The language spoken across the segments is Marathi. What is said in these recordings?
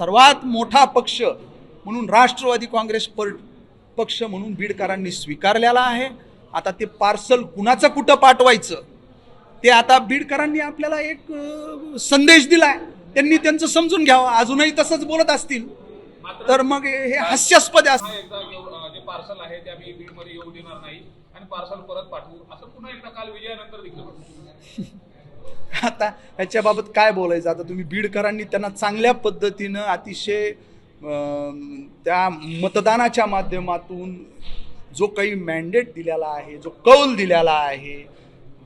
सर्वात मोठा पक्ष म्हणून राष्ट्रवादी काँग्रेस पर पक्ष म्हणून बीडकरांनी स्वीकारलेला आहे. आता ते पार्सल कुणाचं कुठं पाठवायचं? ते आता बीडकरांनी आपल्याला एक संदेश दिलाय. त्यांनी त्यांचं समजून घ्यावं. अजूनही तसंच बोलत असतील. तर मग हे हास्यास्पद आहे पुन्हा एकदा घेऊ- अं, जे पार्सल आहे ते आम्ही बीडमध्ये येऊ देणार नाही. आणि पार्सल परत पाठवू. असं पुन्हा एकदा काल विजयानंतर देखील. आता ह्याच्याबाबत काय बोलायचं? आता तुम्ही बीडकरांनी त्यांना चांगल्या पद्धतीनं अतिशय त्या मतदानाच्या माध्यमातून जो काही मॅन्डेट दिलेला आहे जो कौल दिलेला आहे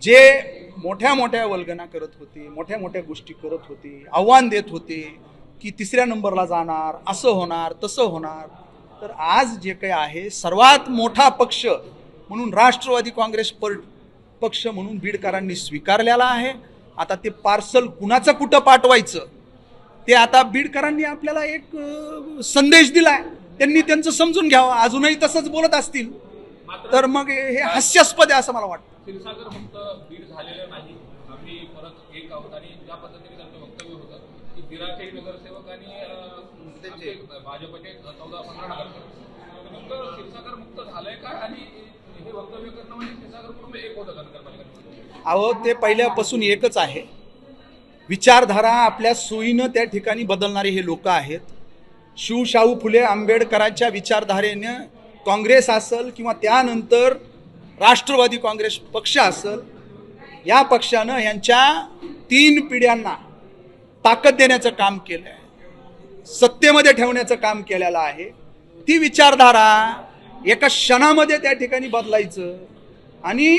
जे मोठ्या मोठ्या वल्गना करत होते मोठ्या मोठ्या गोष्टी करत होते आव्हान देत होते की तिसऱ्या नंबरला जाणार असं होणार तसं होणार. तर आज जे काही आहे सर्वात मोठा पक्ष म्हणून राष्ट्रवादी काँग्रेस पर पक्ष म्हणून बीडकरांनी स्वीकारलेला आहे. आता ते पार्सल कुणाचं कुठं पाठवायचं? ते आता बीडकरांनी आपल्याला एक संदेश दिलाय. त्यांनी त्यांचं समजून घ्यावं. अजूनही तसंच बोलत असतील. तर मग हे हास्यास्पद आहे असं मला वाटतं. क्षीरसागर मुक्त बीड झालेलं नाही. आम्ही परत एक आहोत आणि ज्या पद्धतीने त्यांचं वक्तव्य होतं की बिराचे नगरसेवक आणि अं, आमचे भाजपचे चौदा पंधरा नगरसेवक. नेमकं क्षीरसागर मुक्त झालंय का? आणि हे वक्तव्य करणं म्हणजे क्षीरसागर कुटुंब एक होतं नगरपालिका अहो ते पहिल्यापासून एकच आहे. विचारधारा आपल्या सोयीनं त्या ठिकाणी बदलणारे हे लोक आहेत. शिवशाहू फुले आंबेडकरांच्या विचारधारेनं काँग्रेस असल किंवा त्यानंतर राष्ट्रवादी काँग्रेस पक्ष असल या पक्षानं यांच्या तीन पिढ्यांना ताकद देण्याचं काम केलं आहे सत्तेमध्ये ठेवण्याचं काम केलेलं आहे. ती विचारधारा एका क्षणामध्ये त्या ठिकाणी बदलायचं आणि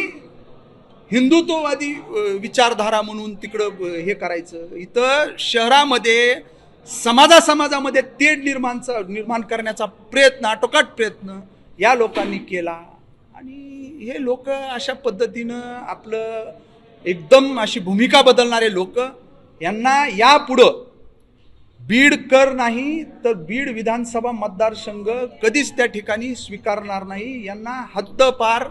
हिंदुत्ववादी विचारधारा म्हणून तिकडं हे करायचं. इथं शहरामध्ये समाजा समाजामध्ये तेढ निर्माणचा निर्माण करण्याचा प्रयत्न आटोकाट प्रयत्न या लोकांनी केला. आणि हे लोक अशा पद्धतीनं आपलं एकदम अशी भूमिका बदलणारे लोक यांना यापुढं बीडकर नाही तर बीड विधानसभा मतदारसंघ कधीच त्या ठिकाणी स्वीकारणार नाही. यांना हद्दपार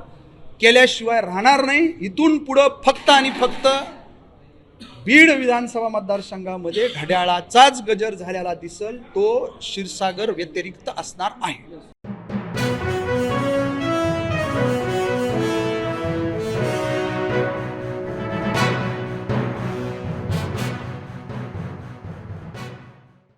केल्याशिवाय राहणार नाही. इथून पुढं फक्त आणि फक्त बीड विधानसभा मतदारसंघामध्ये घड्याळाचाच गजर झालेला दिसल तो क्षीरसागर व्यतिरिक्त असणार आहे.